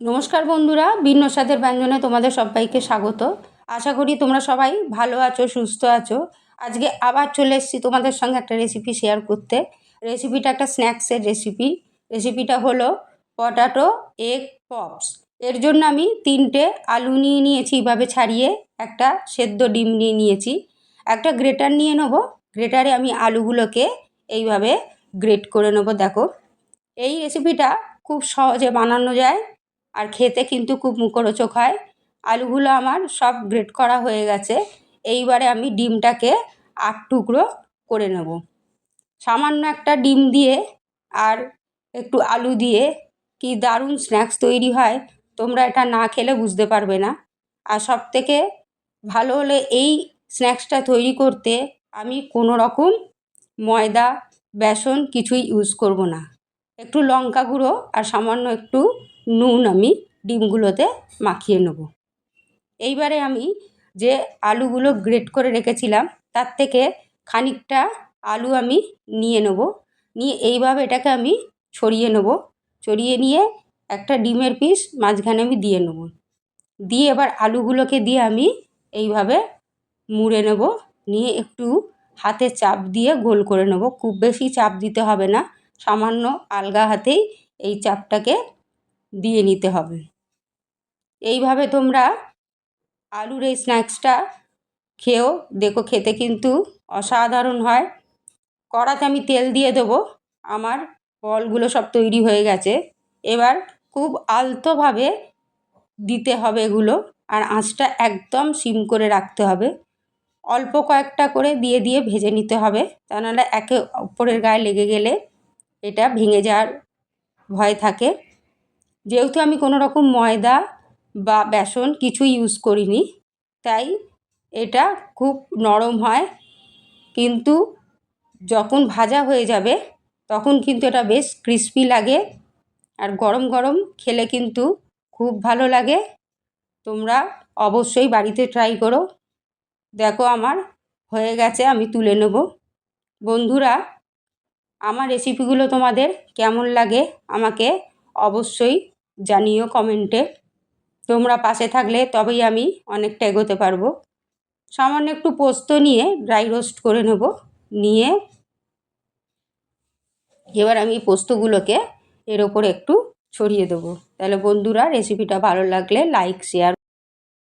নমস্কার বন্ধুরা, ভিন্ন স্বাদের ব্যঞ্জনে তোমাদের সবাইকে স্বাগত। আশা করি তোমরা সবাই ভালো আছো, সুস্থ আছো। আজকে আবার চলে এসেছি তোমাদের সঙ্গে একটা রেসিপি শেয়ার করতে। রেসিপিটা একটা স্ন্যাক্সের রেসিপি রেসিপিটা হলো পটাটো এগ পপস এর জন্য আমি তিনটে আলু নিয়ে নিয়েছি এইভাবে ছাড়িয়ে একটা সেদ্ধ ডিম নিয়ে নিয়েছি। একটা গ্রেটার নিয়ে নেব। গ্রেটারে আমি আলুগুলোকে এইভাবে গ্রেট করে নেব, দেখো। এই রেসিপিটা খুব সহজে বানানো যায়। আর খেতে কিন্তু খুব মুখরোচক হয়। আলুগুলো আমার সব গ্রেট করা হয়ে গেছে। এইবারে আমি ডিমটাকে আট টুকরো করে নেব। সামান্য একটা ডিম দিয়ে আর একটু আলু দিয়ে কি দারুণ স্ন্যাক্স তৈরি হয়, তোমরা এটা না খেলে বুঝতে পারবে না। আর সব থেকে ভালো হলে এই স্ন্যাক্সটা তৈরি করতে আমি কোনো রকম ময়দা, বেসন কিছুই ইউজ করব না। একটু লঙ্কা গুঁড়ো আর সামান্য একটু নুন আমি ডিমগুলোতে মাখিয়ে নেব। এইবারে আমি যে আলুগুলো গ্রেট করে রেখেছিলাম, তার থেকে খানিকটা আলু আমি নিয়ে নেব। নিয়ে এইভাবে এটাকে আমি ছড়িয়ে নেব। ছড়িয়ে নিয়ে একটা ডিমের পিস মাঝখানে আমি দিয়ে নেব। দিয়ে এবার আলুগুলোকে দিয়ে আমি এইভাবে মুড়ে নেব। নিয়ে একটু হাতে চাপ দিয়ে গোল করে নেব। খুব বেশি চাপ দিতে হবে না। সামান্য আলগা হাতেই এই চাপটাকে দিয়ে নিতে হবে। এইভাবে তোমরা আলুর এই স্ন্যাক্সটা খেয়েও, দেখো খেতে কিন্তু অসাধারণ হয়। কড়াতে আমি তেল দিয়ে দেবো, আমার বলগুলো সব তৈরি হয়ে গেছে। এবার খুব আলতোভাবে দিতে হবে এগুলো আর আঁচটা একদম সিম করে রাখতে হবে। অল্প কয়েকটা করে দিয়ে দিয়ে ভেজে নিতে হবে, তা নাহলে একে অপরের গায়ে লেগে গেলে এটা ভেঙে যাওয়ার ভয় থাকে। যেহেতু আমি কোনো রকম ময়দা বা বেসন কিছুই ইউজ করিনি, তাই এটা খুব নরম হয়। কিন্তু যখন ভাজা হয়ে যাবে, তখন কিন্তু এটা বেশ ক্রিস্পি লাগে আর গরম গরম খেলে কিন্তু খুব ভালো লাগে। তোমরা অবশ্যই বাড়িতে ট্রাই করো। দেখো আমার হয়ে গেছে, আমি তুলে নেব। বন্ধুরা আমার রেসিপিগুলো তোমাদের কেমন লাগে আমাকে অবশ্যই জানিও কমেন্টে তোমরা পাশে থাকলে তবেই আমি অনেকটা এগোতে পারব। সামান্য একটু পোস্ত নিয়ে ড্রাই রোস্ট করে নেব। নিয়ে এবার আমি পোস্তগুলোকে এর ওপরে একটু ছড়িয়ে দেবো। তাহলে বন্ধুরা রেসিপিটা ভালো লাগলে লাইক শেয়ার